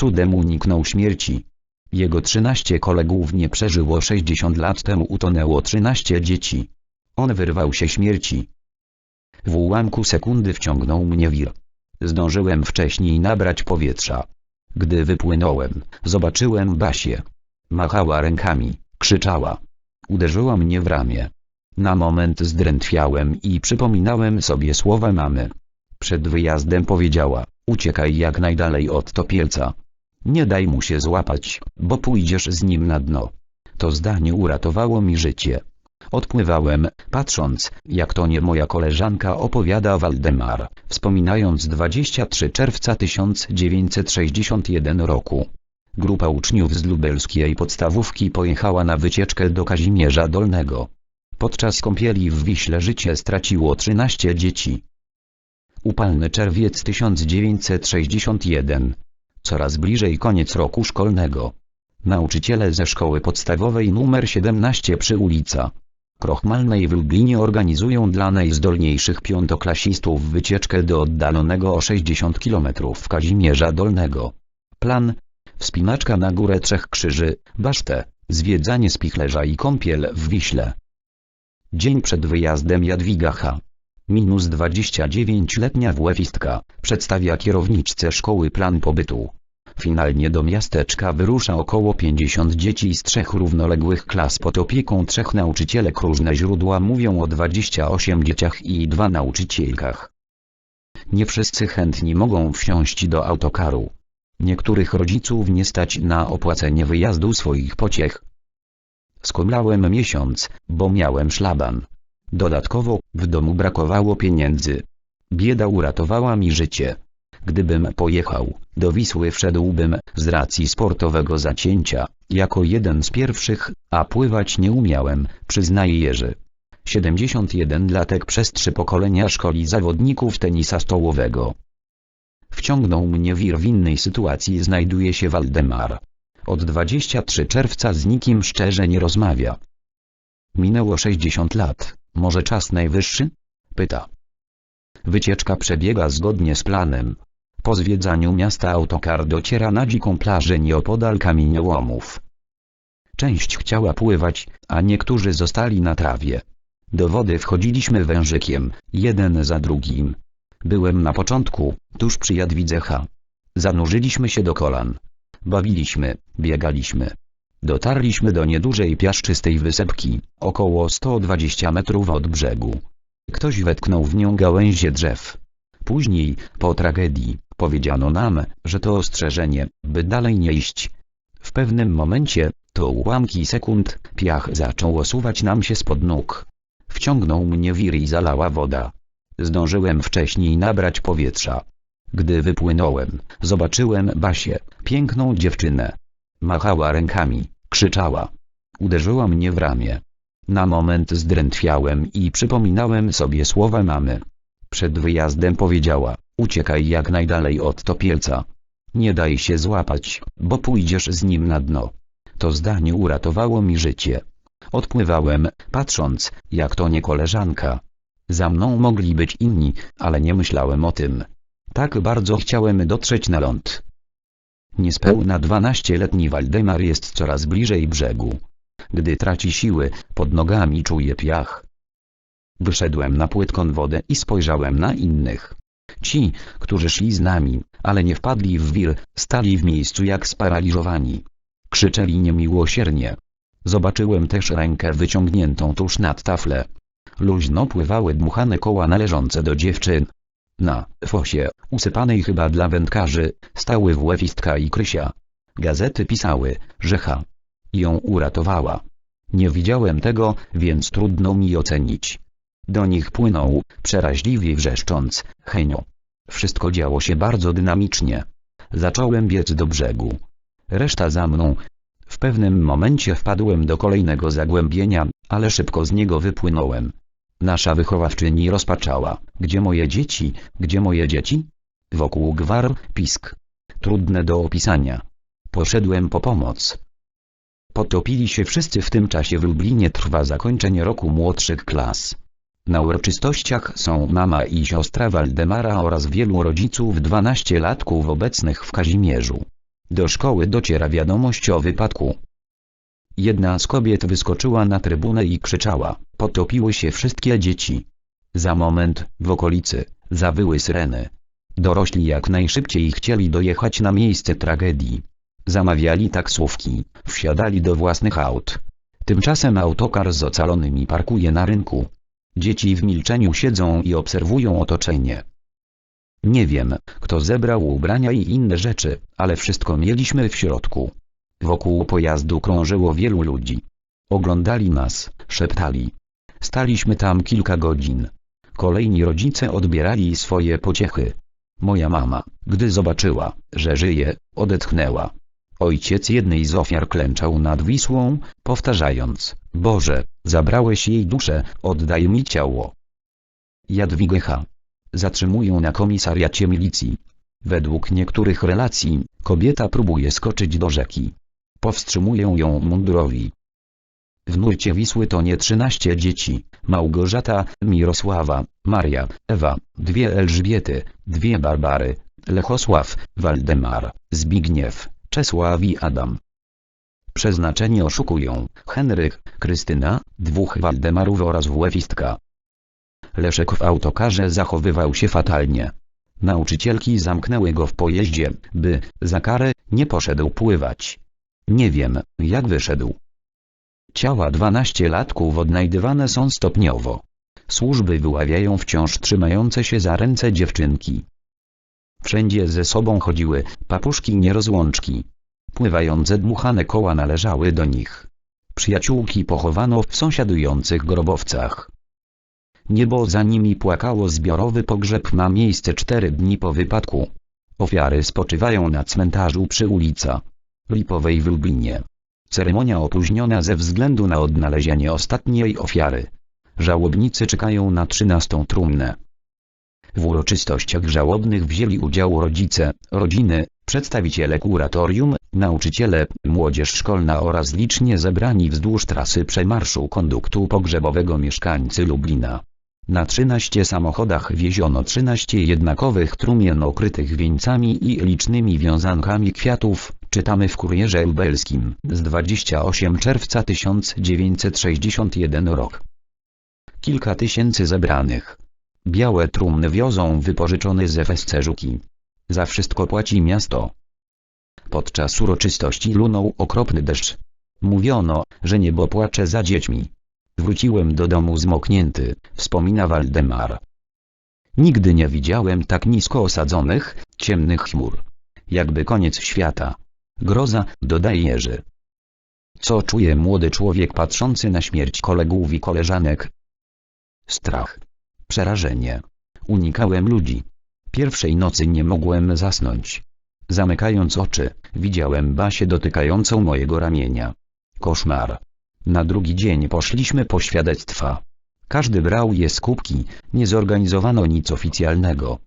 Cudem uniknął śmierci. Jego 13 kolegów nie przeżyło 60 lat temu utonęło 13 dzieci. On wyrwał się śmierci. W ułamku sekundy wciągnął mnie wir. Zdążyłem wcześniej nabrać powietrza. Gdy wypłynąłem, zobaczyłem Basię. Machała rękami, krzyczała. Uderzyła mnie w ramię. Na moment zdrętwiałem i przypominałem sobie słowa mamy. Przed wyjazdem powiedziała, uciekaj jak najdalej od topielca. Nie daj mu się złapać, bo pójdziesz z nim na dno. To zdanie uratowało mi życie. Odpływałem, patrząc, jak to nie moja koleżanka opowiada Waldemar, wspominając 23 czerwca 1961 roku. Grupa uczniów z lubelskiej podstawówki pojechała na wycieczkę do Kazimierza Dolnego. Podczas kąpieli w Wiśle życie straciło 13 dzieci. Upalny czerwiec 1961. Coraz bliżej koniec roku szkolnego. Nauczyciele ze szkoły podstawowej nr 17 przy ulica Krochmalnej w Lublinie organizują dla najzdolniejszych piątoklasistów wycieczkę do oddalonego o 60 km Kazimierza Dolnego. Plan Wspinaczka na górę Trzech Krzyży, Basztę, zwiedzanie spichlerza i kąpiel w Wiśle. Dzień przed wyjazdem Jadwiga H. Minus 29-letnia WF-istka przedstawia kierowniczce szkoły plan pobytu. Finalnie do miasteczka wyrusza około 50 dzieci z trzech równoległych klas pod opieką trzech nauczycielek. Różne źródła mówią o 28 dzieciach i dwa nauczycielkach. Nie wszyscy chętni mogą wsiąść do autokaru. Niektórych rodziców nie stać na opłacenie wyjazdu swoich pociech. Skomlałem miesiąc, bo miałem szlaban. Dodatkowo, w domu brakowało pieniędzy. Bieda uratowała mi życie. Gdybym pojechał, do Wisły wszedłbym, z racji sportowego zacięcia, jako jeden z pierwszych, a pływać nie umiałem, przyznaje Jerzy. 71-latek przez trzy pokolenia szkoli zawodników tenisa stołowego. Wciągnął mnie wir w innej sytuacji znajduje się Waldemar. Od 23 czerwca z nikim szczerze nie rozmawia. Minęło 60 lat, może czas najwyższy? Pyta. Wycieczka przebiega zgodnie z planem. Po zwiedzaniu miasta autokar dociera na dziką plażę nieopodal kamieniołomów. Część chciała pływać, a niektórzy zostali na trawie. Do wody wchodziliśmy wężykiem, jeden za drugim. Byłem na początku, tuż przy Jadwidze H. Zanurzyliśmy się do kolan. Bawiliśmy, biegaliśmy. Dotarliśmy do niedużej piaszczystej wysepki, około 120 metrów od brzegu. Ktoś wetknął w nią gałęzie drzew. Później, po tragedii, powiedziano nam, że to ostrzeżenie, by dalej nie iść. W pewnym momencie, to ułamki sekund, piach zaczął osuwać nam się spod nóg. Wciągnął mnie wir i zalała woda. Zdążyłem wcześniej nabrać powietrza. Gdy wypłynąłem, zobaczyłem Basię, piękną dziewczynę. Machała rękami, krzyczała. Uderzyła mnie w ramię. Na moment zdrętwiałem i przypominałem sobie słowa mamy. Przed wyjazdem powiedziała, uciekaj jak najdalej od topielca. Nie daj się złapać, bo pójdziesz z nim na dno. To zdanie uratowało mi życie. Odpływałem, patrząc, jak to nie koleżanka. Za mną mogli być inni, ale nie myślałem o tym. Tak bardzo chciałem dotrzeć na ląd. Niespełna 12-letni Waldemar jest coraz bliżej brzegu. Gdy traci siły, pod nogami czuje piach. Wyszedłem na płytką wodę i spojrzałem na innych. Ci, którzy szli z nami, ale nie wpadli w wir, stali w miejscu jak sparaliżowani. Krzyczeli niemiłosiernie. Zobaczyłem też rękę wyciągniętą tuż nad tafle. Luźno pływały dmuchane koła należące do dziewczyn. Na fosie, usypanej chyba dla wędkarzy, stały WF-istka i Krysia. Gazety pisały, że H. ją uratowała. Nie widziałem tego, więc trudno mi ocenić. Do nich płynął, przeraźliwie wrzeszcząc, Henio. Wszystko działo się bardzo dynamicznie. Zacząłem biec do brzegu. Reszta za mną. W pewnym momencie wpadłem do kolejnego zagłębienia, ale szybko z niego wypłynąłem. Nasza wychowawczyni rozpaczała. Gdzie moje dzieci? Gdzie moje dzieci? Wokół gwar, pisk. Trudne do opisania. Poszedłem po pomoc. Potopili się wszyscy w tym czasie w Lublinie trwa zakończenie roku młodszych klas. Na uroczystościach są mama i siostra Waldemara oraz wielu rodziców 12-latków obecnych w Kazimierzu. Do szkoły dociera wiadomość o wypadku. Jedna z kobiet wyskoczyła na trybunę i krzyczała, potopiły się wszystkie dzieci. Za moment, w okolicy, zawyły syreny. Dorośli jak najszybciej chcieli dojechać na miejsce tragedii. Zamawiali taksówki, wsiadali do własnych aut. Tymczasem autokar z ocalonymi parkuje na rynku. Dzieci w milczeniu siedzą i obserwują otoczenie. Nie wiem, kto zebrał ubrania i inne rzeczy, ale wszystko mieliśmy w środku. Wokół pojazdu krążyło wielu ludzi. Oglądali nas, szeptali. Staliśmy tam kilka godzin. Kolejni rodzice odbierali swoje pociechy. Moja mama, gdy zobaczyła, że żyje, odetchnęła. Ojciec jednej z ofiar klęczał nad Wisłą, powtarzając, Boże, zabrałeś jej duszę, oddaj mi ciało. Jadwigę H. Zatrzymują na komisariacie milicji. Według niektórych relacji, kobieta próbuje skoczyć do rzeki. Powstrzymują ją mundurowi. W nurcie Wisły to nie 13 dzieci, Małgorzata, Mirosława, Maria, Ewa, dwie Elżbiety, dwie Barbary, Lechosław, Waldemar, Zbigniew, Czesław i Adam. Przeznaczeni oszukują, Henryk, Krystyna, dwóch Waldemarów oraz Włewistka. Leszek w autokarze zachowywał się fatalnie. Nauczycielki zamknęły go w pojeździe, by, za karę, nie poszedł pływać. Nie wiem, jak wyszedł. Ciała 12-latków odnajdywane są stopniowo. Służby wyławiają wciąż trzymające się za ręce dziewczynki. Wszędzie ze sobą chodziły papuszki nierozłączki. Pływające dmuchane koła należały do nich. Przyjaciółki pochowano w sąsiadujących grobowcach. Niebo za nimi płakało zbiorowy pogrzeb ma miejsce cztery dni po wypadku. Ofiary spoczywają na cmentarzu przy ulica Lipowej w Lublinie. Ceremonia opóźniona ze względu na odnalezienie ostatniej ofiary. Żałobnicy czekają na trzynastą trumnę. W uroczystościach żałobnych wzięli udział rodzice, rodziny, przedstawiciele kuratorium, nauczyciele, młodzież szkolna oraz licznie zebrani wzdłuż trasy przemarszu konduktu pogrzebowego mieszkańcy Lublina. Na 13 samochodach wieziono 13 jednakowych trumien okrytych wieńcami i licznymi wiązankami kwiatów, czytamy w Kurierze Lubelskim z 28 czerwca 1961 rok. Kilka tysięcy zebranych. Białe trumny wiozą wypożyczone z FSC Żuki. Za wszystko płaci miasto. Podczas uroczystości lunął okropny deszcz. Mówiono, że niebo płacze za dziećmi. Wróciłem do domu zmoknięty, wspomina Waldemar. Nigdy nie widziałem tak nisko osadzonych, ciemnych chmur. Jakby koniec świata. Groza, dodaje Jerzy. Co czuje młody człowiek patrzący na śmierć kolegów i koleżanek? Strach. Przerażenie. Unikałem ludzi. Pierwszej nocy nie mogłem zasnąć. Zamykając oczy, widziałem Basię dotykającą mojego ramienia. Koszmar. Na drugi dzień poszliśmy po świadectwa. Każdy brał je z kubki, nie zorganizowano nic oficjalnego.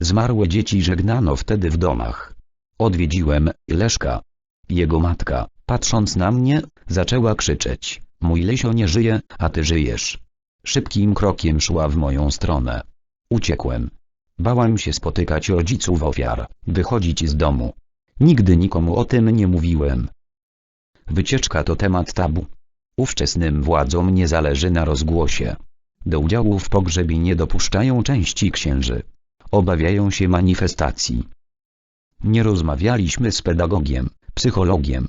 Zmarłe dzieci żegnano wtedy w domach. Odwiedziłem Leszka. Jego matka, patrząc na mnie, zaczęła krzyczeć. Mój Lesio nie żyje, a ty żyjesz. Szybkim krokiem szła w moją stronę. Uciekłem. Bałam się spotykać rodziców ofiar, wychodzić z domu. Nigdy nikomu o tym nie mówiłem. Wycieczka to temat tabu. Ówczesnym władzom nie zależy na rozgłosie. Do udziału w pogrzebie nie dopuszczają części księży. Obawiają się manifestacji. Nie rozmawialiśmy z pedagogiem, psychologiem.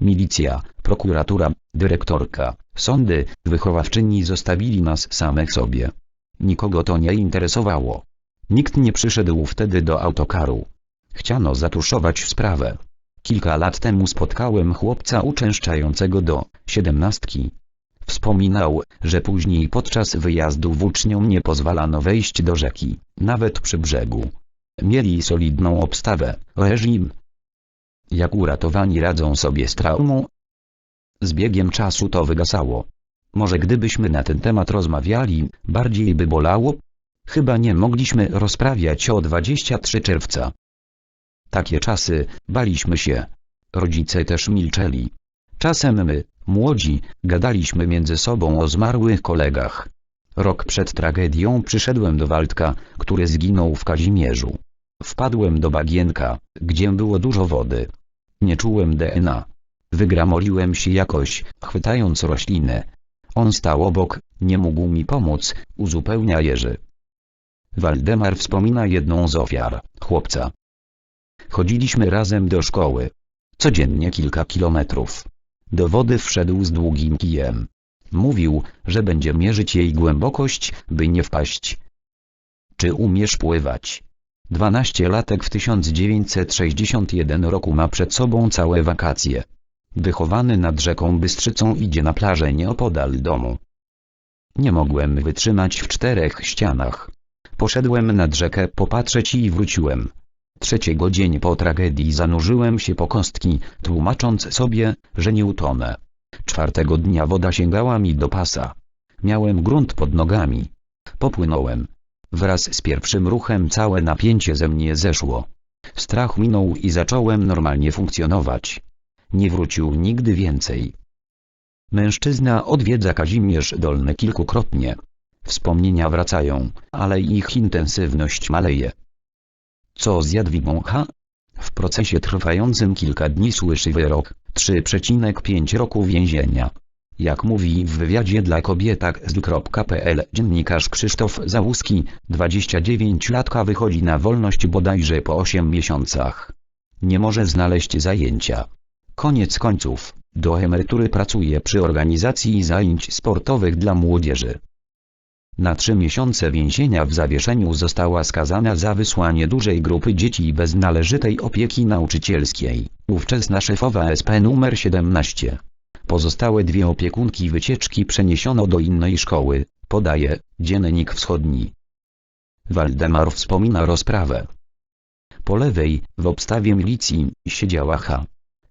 Milicja, prokuratura, dyrektorka, sądy, wychowawczyni zostawili nas samych sobie. Nikogo to nie interesowało. Nikt nie przyszedł wtedy do autokaru. Chciano zatuszować sprawę. Kilka lat temu spotkałem chłopca uczęszczającego do siedemnastki. Wspominał, że później podczas wyjazdu włóczniom nie pozwalano wejść do rzeki, nawet przy brzegu. Mieli solidną obstawę, reżim. Jak uratowani radzą sobie z traumą? Z biegiem czasu to wygasało. Może gdybyśmy na ten temat rozmawiali, bardziej by bolało? Chyba nie mogliśmy rozprawiać o 23 czerwca. Takie czasy, baliśmy się. Rodzice też milczeli. Czasem my, młodzi, gadaliśmy między sobą o zmarłych kolegach. Rok przed tragedią przyszedłem do Waldka, który zginął w Kazimierzu. Wpadłem do bagienka, gdzie było dużo wody. Nie czułem DNA. Wygramoliłem się jakoś, chwytając roślinę. On stał obok, nie mógł mi pomóc, uzupełnia Jerzy. Waldemar wspomina jedną z ofiar, chłopca. Chodziliśmy razem do szkoły. Codziennie kilka kilometrów. Do wody wszedł z długim kijem. Mówił, że będzie mierzyć jej głębokość, by nie wpaść. Czy umiesz pływać? 12-latek w 1961 roku ma przed sobą całe wakacje. Wychowany nad rzeką Bystrzycą idzie na plażę nieopodal domu. Nie mogłem wytrzymać w czterech ścianach. Poszedłem nad rzekę popatrzeć i wróciłem. Trzeciego dzień po tragedii zanurzyłem się po kostki, tłumacząc sobie, że nie utonę. Czwartego dnia woda sięgała mi do pasa. Miałem grunt pod nogami. Popłynąłem. Wraz z pierwszym ruchem całe napięcie ze mnie zeszło. Strach minął i zacząłem normalnie funkcjonować. Nie wrócił nigdy więcej. Mężczyzna odwiedza Kazimierz Dolny kilkukrotnie. Wspomnienia wracają, ale ich intensywność maleje. Co z Jadwigą H? W procesie trwającym kilka dni słyszy wyrok 3,5 roku więzienia. Jak mówi w wywiadzie dla kobietak z.pl dziennikarz Krzysztof Załuski, 29-latka wychodzi na wolność bodajże po 8 miesiącach. Nie może znaleźć zajęcia. Koniec końców, do emerytury pracuje przy organizacji zajęć sportowych dla młodzieży. Na trzy miesiące więzienia w zawieszeniu została skazana za wysłanie dużej grupy dzieci bez należytej opieki nauczycielskiej, ówczesna szefowa SP numer 17. Pozostałe dwie opiekunki wycieczki przeniesiono do innej szkoły, podaje Dziennik Wschodni. Waldemar wspomina rozprawę. Po lewej, w obstawie milicji, siedziała H.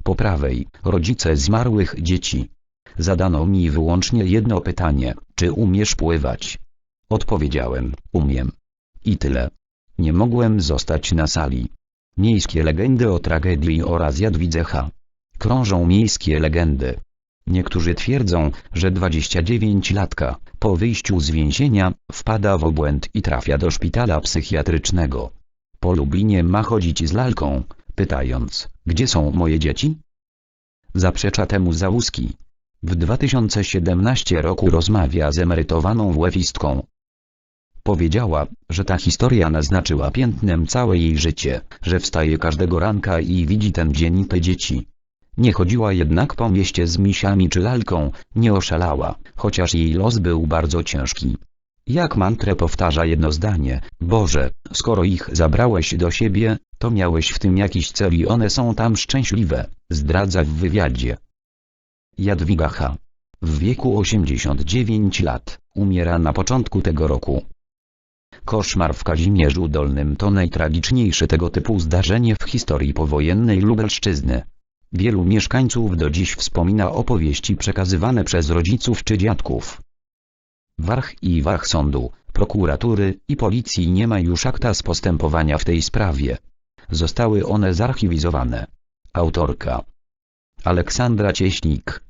Po prawej, rodzice zmarłych dzieci. Zadano mi wyłącznie jedno pytanie, czy umiesz pływać? Odpowiedziałem, umiem. I tyle. Nie mogłem zostać na sali. Miejskie legendy o tragedii oraz Jadwidze H. Krążą miejskie legendy. Niektórzy twierdzą, że 29-latka, po wyjściu z więzienia, wpada w obłęd i trafia do szpitala psychiatrycznego. Po Lublinie ma chodzić z lalką, pytając, gdzie są moje dzieci? Zaprzecza temu Załuski. W 2017 roku rozmawia z emerytowaną łewistką. Powiedziała, że ta historia naznaczyła piętnem całe jej życie, że wstaje każdego ranka i widzi ten dzień i te dzieci. Nie chodziła jednak po mieście z misiami czy lalką, nie oszalała, chociaż jej los był bardzo ciężki. Jak mantrę powtarza jedno zdanie, Boże, skoro ich zabrałeś do siebie, to miałeś w tym jakiś cel i one są tam szczęśliwe, zdradza w wywiadzie. Jadwiga H. W wieku 89 lat, umiera na początku tego roku. Koszmar w Kazimierzu Dolnym to najtragiczniejsze tego typu zdarzenie w historii powojennej Lubelszczyzny. Wielu mieszkańców do dziś wspomina opowieści przekazywane przez rodziców czy dziadków. Warch i Wach Sądu, prokuratury i policji nie ma już akta z postępowania w tej sprawie. Zostały one zarchiwizowane. Autorka Aleksandra Cieśnik